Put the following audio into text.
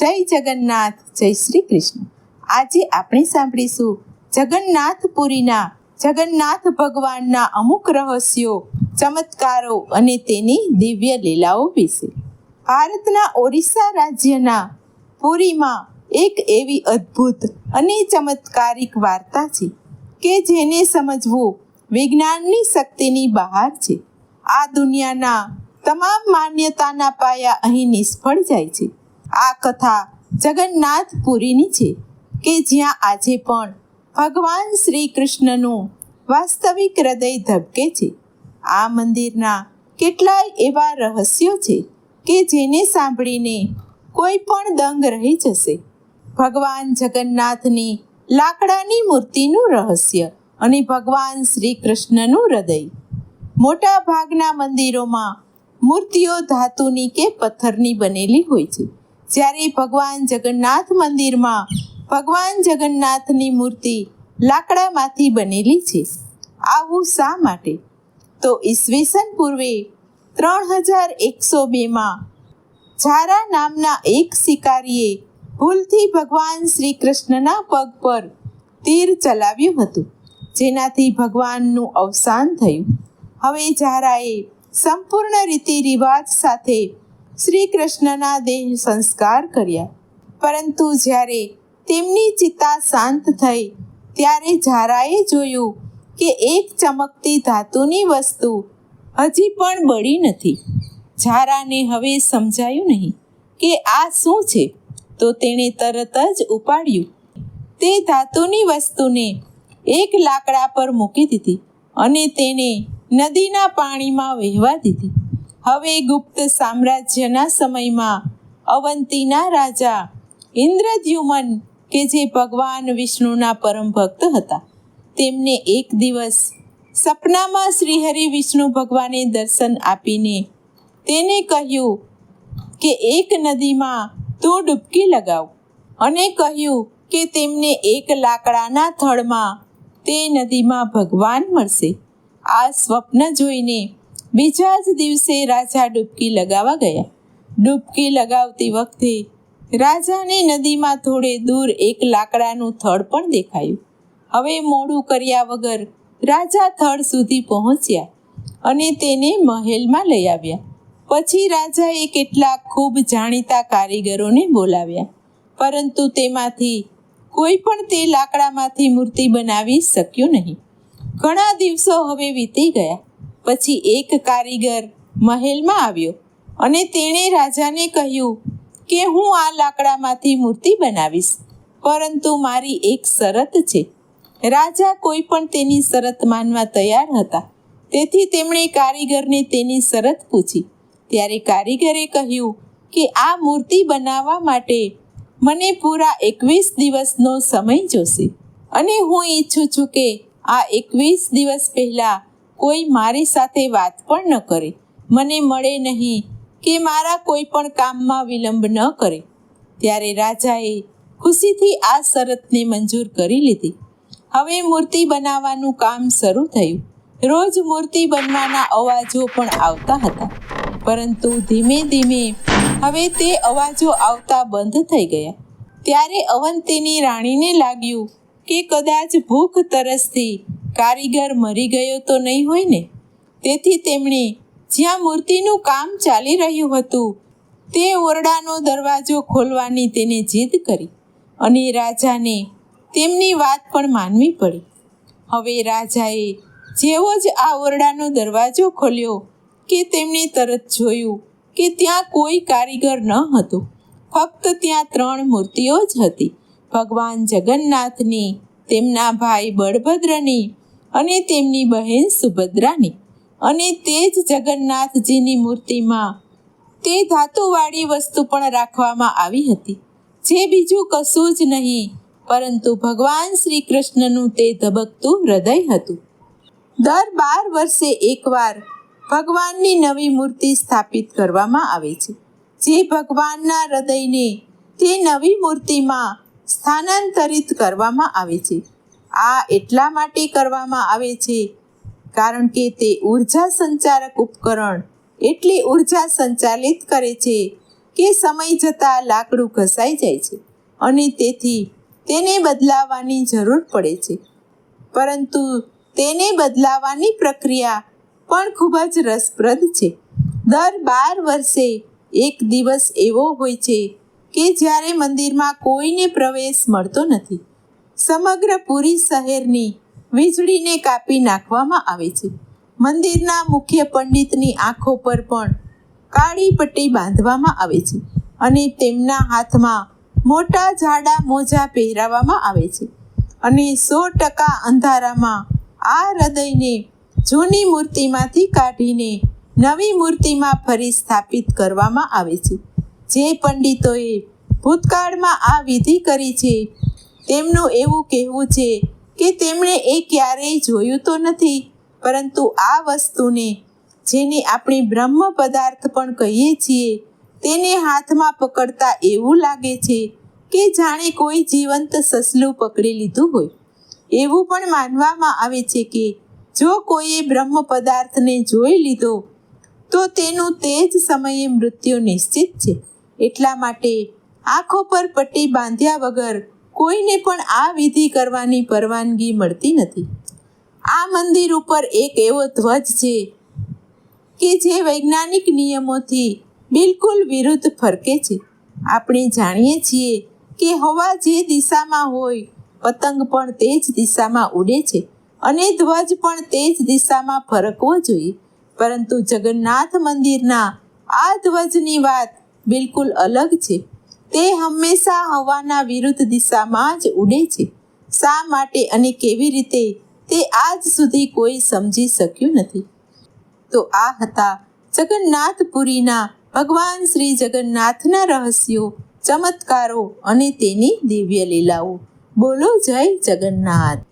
જય જગન્નાથ, જય શ્રી કૃષ્ણ. આજે આપણે સાંભળીશું જગન્નાથપુરીના જગન્નાથ ભગવાનના અમુક રહસ્યો, ચમત્કારો અને તેની દિવ્ય લીલાઓ વિશે. ભારતના ઓરિસ્સા રાજ્યના પુરીમાં એક એવી અદ્ભુત અને ચમત્કારિક વાર્તા છે કે જેને સમજવું વિજ્ઞાનની શક્તિની બહાર છે. આ દુનિયાના તમામ માન્યતાના પાયા અહીં નિષ્ફળ જાય છે. આ કથા જગન્નાથપુરીની છે કે જ્યાં આજે પણ ભગવાન શ્રી કૃષ્ણનું વાસ્તવિક હૃદય ધબકે છે. આ મંદિરના કેટલાય એવા રહસ્યો છે કે જેને સાંભળીને કોઈ પણ દંગ રહી જશે. ભગવાન જગન્નાથની લાકડાની મૂર્તિનું રહસ્ય અને ભગવાન શ્રી કૃષ્ણનું હૃદય. મોટા ભાગના મંદિરોમાં મૂર્તિઓ ધાતુની કે પથ્થરની બનેલી હોય છે. જ્યારે ભગવાન જગન્નાથ મંદિરમાં ભગવાન જગન્નાથની મૂર્તિ લાકડામાંથી બનેલી છે. આવું શા માટે? તો ઈસવીસન પૂર્વે ત્રણ હજાર એકસો બેમાં ઝારા નામના એક શિકારીએ ભૂલથી ભગવાન શ્રી કૃષ્ણના પગ પર તીર ચલાવ્યું હતું, જેનાથી ભગવાનનું અવસાન થયું. હવે ઝારાએ સંપૂર્ણ રીતિ રિવાજ સાથે શ્રી કૃષ્ણના દેહ સંસ્કાર કર્યા. પરંતુ જ્યારે તેમની ચિત્તા શાંત થઈ, ત્યારે ઝારાએ જોયું કે એક ચમકતી ધાતુની વસ્તુ હજી પણ બળી નથી. ઝારાને હવે સમજાયું નહીં કે આ શું છે, તો તેણે તરત જ ઉપાડ્યું. તે ધાતુની વસ્તુને એક લાકડા પર મૂકી દીધી અને તેને નદીના પાણીમાં વહેવા દીધી. હવે ગુપ્ત સામ્રાજ્યના સમયમાં અવંતીના રાજા ઇન્દ્રદ્યુમન કે જે ભગવાન વિષ્ણુના પરમ ભક્ત હતા, તેમને એક દિવસ સપનામાં શ્રીહરિ વિષ્ણુ ભગવાને દર્શન આપીને તેને કહ્યું કે એક નદીમાં તું ડૂબકી લગાવ અને કહ્યું કે તેમને એક લાકડાના થળમાં તે નદીમાં ભગવાન મળશે. આ સ્વપ્ન જોઈને બીજા જ દિવસે રાજા ડૂબકી લગાવવા ગયા. ડૂબકી લગાવતી વખતે રાજાને નદીમાં થોડે દૂર એક લાકડાનું થડ પણ દેખાયું. હવે મોડું કર્યા વગર રાજા થડ સુધી પહોંચ્યા અને તેને મહેલમાં લઈ આવ્યા. પછી રાજાએ કેટલાક ખૂબ જાણીતા કારીગરોને બોલાવ્યા, પરંતુ તેમાંથી કોઈ પણ તે લાકડામાંથી મૂર્તિ બનાવી શક્યું નહીં. ઘણા દિવસો હવે વીતી ગયા. પછી એક કારીગર મહેલમાં આવ્યો અને તેણે રાજાને કહ્યું કે હું આ લાકડામાંથી મૂર્તિ બનાવીશ, પરંતુ મારી એક શરત છે. રાજા કોઈ પણ તેની શરત માનવા તૈયાર હતા. તેથી તેમણે કારીગરને તેની શરત પૂછી. ત્યારે કારીગરે કહ્યું કે આ મૂર્તિ બનાવવા માટે મને પૂરા એકવીસ દિવસનો સમય જોશે અને હું ઈચ્છું છું કે આ એકવીસ દિવસ પહેલાં કોઈ મારી સાથે વાત પણ ન કરે. મને મળે નહીં કે મારા કોઈ પણ કામમાં વિલંબ ન કરે. ત્યારે રાજાએ ખુશીથી આ શરતને મંજૂર કરી લીધી. હવે મૂર્તિ બનાવવાનું કામ શરૂ થયું. રોજ મૂર્તિ બનવાના અવાજો પણ આવતા હતા. પરંતુ ધીમે ધીમે હવે તે અવાજો આવતા બંધ થઈ ગયા. ત્યારે અવંતીની રાણીને લાગ્યું કે કદાચ ભૂખ તરસથી કારીગર મરી ગયો તો નહીં હોય ને? તેથી તેમણે જ્યાં મૂર્તિનું કામ ચાલી રહ્યું હતું, તે ઓરડાનો દરવાજો ખોલવાની તેને જીદ કરી અને રાજાને તેમની વાત પણ માનવી પડી. હવે રાજાએ જેવો જ આ ઓરડાનો દરવાજો ખોલ્યો કે તેમણે તરત જોયું કે ત્યાં કોઈ કારીગર ન હતું. ફક્ત ત્યાં ત્રણ મૂર્તિઓ જ હતી. ભગવાન જગન્નાથની તેમના ભાઈ બળભદ્રની અને તેમની બહેન સુભદ્રાની. અને તે જ જગન્નાથજીની મૂર્તિમાં તે ધાતુવાળી વસ્તુ પણ રાખવામાં આવી હતી. જે બીજું કશું જ નહીં, પરંતુ ભગવાન શ્રી કૃષ્ણનું તે ધબકતું હૃદય હતું. દર બાર વર્ષે એકવાર ભગવાનની નવી મૂર્તિ સ્થાપિત કરવામાં આવે છે. જે ભગવાનના હૃદયને તે નવી મૂર્તિમાં સ્થાનાંતરિત કરવામાં આવે છે. આ એટલા માટે કરવામાં આવે છે કારણ કે તે ઊર્જા સંચારક ઉપકરણ એટલી ઊર્જા સંચાલિત કરે છે કે સમય જતાં લાકડું ઘસાઈ જાય છે અને તેથી તેને બદલાવવાની જરૂર પડે છે. પરંતુ તેને બદલાવવાની પ્રક્રિયા પણ ખૂબ જ રસપ્રદ છે. દર બાર વર્ષે એક દિવસ એવો હોય છે કે જ્યારે મંદિરમાં કોઈને પ્રવેશ મળતો નથી. સમગ્ર પુરી શહેરની વીજળીને કાપી નાખવામાં આવે છે. મંદિરના મુખ્ય પંડિતની આંખો પર પણ કાળી પટ્ટી બાંધવામાં આવે છે અને તેમના હાથમાં મોટા જાડા મોજા પહેરાવવામાં આવે છે અને સો ટકા અંધારામાં આ હૃદયને જૂની મૂર્તિમાંથી કાઢીને નવી મૂર્તિમાં ફરી સ્થાપિત કરવામાં આવે છે. જે પંડિતોએ ભૂતકાળમાં આ વિધિ કરી છે તેમનું એવું કહેવું છે કે તેમણે એ ક્યારેય જોયું તો નથી, પરંતુ આ વસ્તુને જેને આપણે બ્રહ્મ પદાર્થ પણ કહીએ છીએ, તેને હાથમાં પકડતા એવું લાગે છે કે જાણે કોઈ જીવંત સસલું પકડી લીધું હોય. એવું પણ માનવામાં આવે છે કે જો કોઈએ બ્રહ્મ પદાર્થને જોઈ લીધો, તો તેનું તે જ સમયે મૃત્યુ નિશ્ચિત છે. એટલા માટે આંખો પર પટ્ટી બાંધ્યા વગર કોઈને પણ આ વિધિ કરવાની પરવાનગી મળતી નથી. આ મંદિર ઉપર એક એવો ધ્વજ છે કે જે વૈજ્ઞાનિક નિયમોથી બિલકુલ વિરુદ્ધ ફરકે છે. આપણે જાણીએ છીએ કે હવા જે દિશામાં હોય, પતંગ પણ તે જ દિશામાં ઉડે છે અને ધ્વજ પણ તે જ દિશામાં ફરકવો જોઈએ. પરંતુ જગન્નાથ મંદિરના આ ધ્વજની વાત બિલકુલ અલગ છે. તે હંમેશા હવાના વિરુદ્ધ દિશામાં જ ઉડે છે. શા માટે અને કેવી રીતે તે આજ સુધી કોઈ સમજી શક્યું નથી. તો આ હતા જગન્નાથપુરીના ભગવાન શ્રી જગન્નાથના રહસ્યો, ચમત્કારો અને તેની દિવ્ય લીલાઓ. બોલો જય જગન્નાથ.